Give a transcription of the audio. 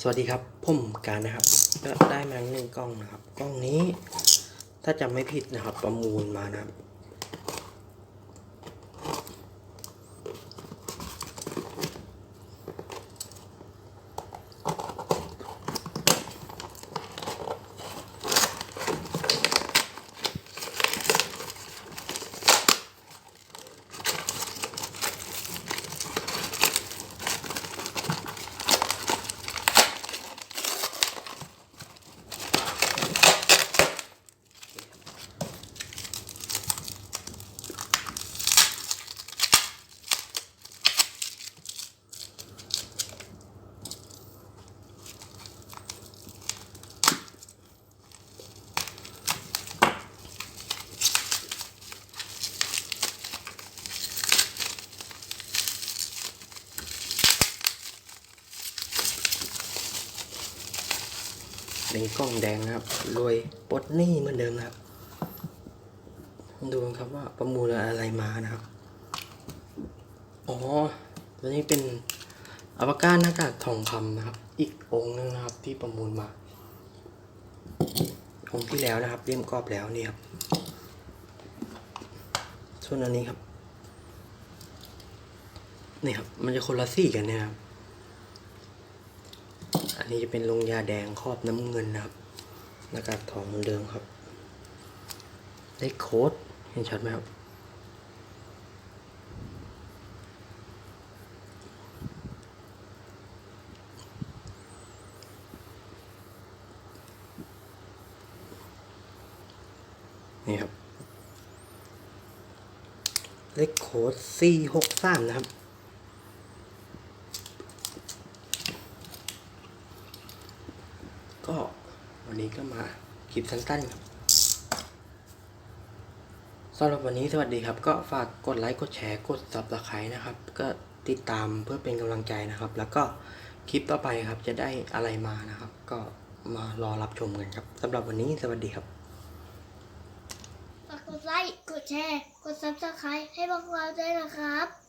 สวัสดีครับผมการนะครับก็ได้มาหนึ่งกล้องนะครับ กล้องนี้ถ้าจำไม่ผิดนะครับ ประมูลมานะครับ เป็นกล้องแดงนะครับรวยปลดหนี้เหมือนเดิมนะครับ ดูครับว่าประมูลอะไรมานะครับ อ๋อ ตัวนี้เป็นอวกาศหน้ากากทองคำนะครับ อีกองค์หนึงนะครับที่ประมูลมา องค์ที่แล้วนะครับเลี่ยมกรอบแล้วนี่ครับ ส่วนอันนี้ครับ นี่ครับ มันจะคนละสีกันเนี่ยครับ อันนี้จะเป็นลงยาแดงครอบน้ำเงินนะครับหน้ากากทองเหมือนเดิมครับ ได้โค้ดเห็นชัดไหมครับนี่ครับ เลขโค้ดสี่หกสามนะครับ ก็วันนี้ก็มาคลิปสั้นๆครับสำหรับวันนี้สวัสดีครับ ก็ฝากกดไลค์กดแชร์กด subscribe นะครับ ก็ติดตามเพื่อเป็นกำลังใจนะครับ แล้วก็คลิปต่อไปครับจะได้อะไรมานะครับ ก็มารอรับชมกันครับสำหรับวันนี้สวัสดีครับฝากกดไลค์กดแชร์กด subscribe ให้พวกเราด้วยนะครับ